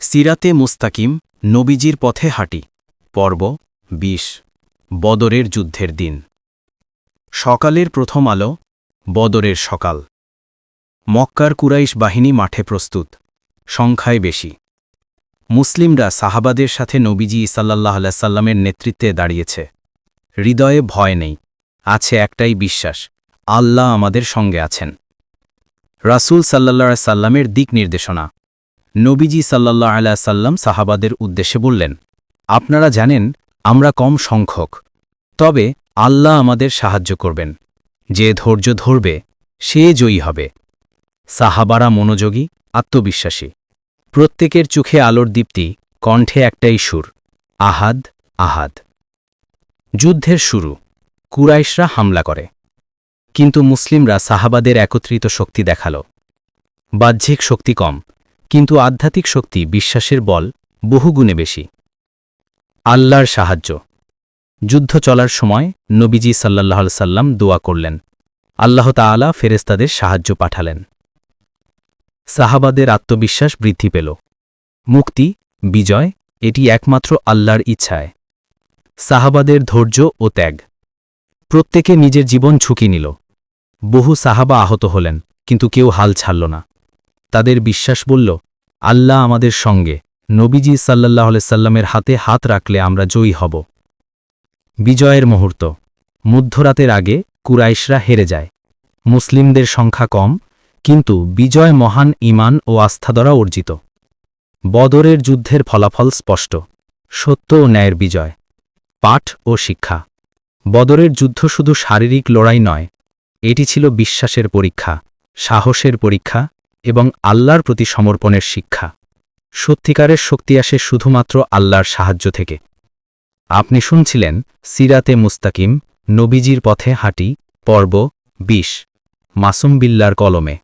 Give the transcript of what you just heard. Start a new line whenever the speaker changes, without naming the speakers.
সিরাতে মুস্তাকিম, নবীজির পথে হাঁটি। পর্ব ২০ বদরের যুদ্ধের দিন। সকালের প্রথম আলো, বদরের সকাল। মক্কার কুরাইশ বাহিনী মাঠে প্রস্তুত। সংখ্যায় বেশি। মুসলিমরা সাহাবাদের সাথে নবীজি সাল্লাহ সাল্লামের নেতৃত্বে দাঁড়িয়েছে। হৃদয়ে ভয় নেই। আছে একটাই বিশ্বাস, আল্লাহ আমাদের সঙ্গে আছেন। রাসূল সাল্লাহ সাল্লামের দিক নির্দেশনা। নবীজি সাল্লাহ আলা সাল্লাম সাহাবাদের উদ্দেশ্যে বললেন, আপনারা জানেন, আমরা কম সংখ্যক। তবে আল্লাহ আমাদের সাহায্য করবেন। যে ধৈর্য ধরবে, সে জয়ী হবে। সাহাবারা মনোযোগী, আত্মবিশ্বাসী। প্রত্যেকের চোখে আলোর দীপ্তি, কণ্ঠে একটাই সুর, আহাদ আহাদ। যুদ্ধের শুরু। কুরাইশরা হামলা করে। কিন্তু মুসলিমরা সাহাবাদের একত্রিত শক্তি দেখাল। বাহ্যিক শক্তি কম। কিন্তু আধ্যাত্মিক শক্তি বিশ্বাসের বল বহুগুণে বেশি। আল্লাহর সাহায্য। যুদ্ধ চলার সময় নবীজি সাল্লাহ সাল্লাম দোয়া করলেন। আল্লাহ তাআলা ফেরেস্তাদের সাহায্য পাঠালেন। সাহাবাদের আত্মবিশ্বাস বৃদ্ধি পেল। মুক্তি, বিজয়, এটি একমাত্র আল্লাহর ইচ্ছায়। সাহাবাদের ধৈর্য ও ত্যাগ। প্রত্যেকে নিজের জীবন ঝুঁকি নিল। বহু সাহাবা আহত হলেন, কিন্তু কেউ হাল ছাড়ল না। তাদের বিশ্বাস বলল, আল্লাহ আমাদের সঙ্গে। নবীজি সাল্লাহ সাল্লামের হাতে হাত রাখলে আমরা জয়ী হব। বিজয়ের মুহূর্ত। মধ্যরাতের আগে কুরাইশরা হেরে যায়। মুসলিমদের সংখ্যা কম, কিন্তু বিজয় মহান ইমান ও আস্থা দ্বারা অর্জিত। বদরের যুদ্ধের ফলাফল স্পষ্ট। সত্য ও ন্যায়ের বিজয়। পাঠ ও শিক্ষা। বদরের যুদ্ধ শুধু শারীরিক লড়াই নয়, এটি ছিল বিশ্বাসের পরীক্ষা, সাহসের পরীক্ষা এবং আল্লাহর প্রতি সমর্পণের শিক্ষা। সত্যিকারের শক্তি আসে শুধুমাত্র আল্লাহর সাহায্য থেকে। আপনি শুনছিলেন সিরাতে মুস্তাকিম, নবীজির পথে হাঁটি, পর্ব ২০ মাসুম বিল্লার কলমে।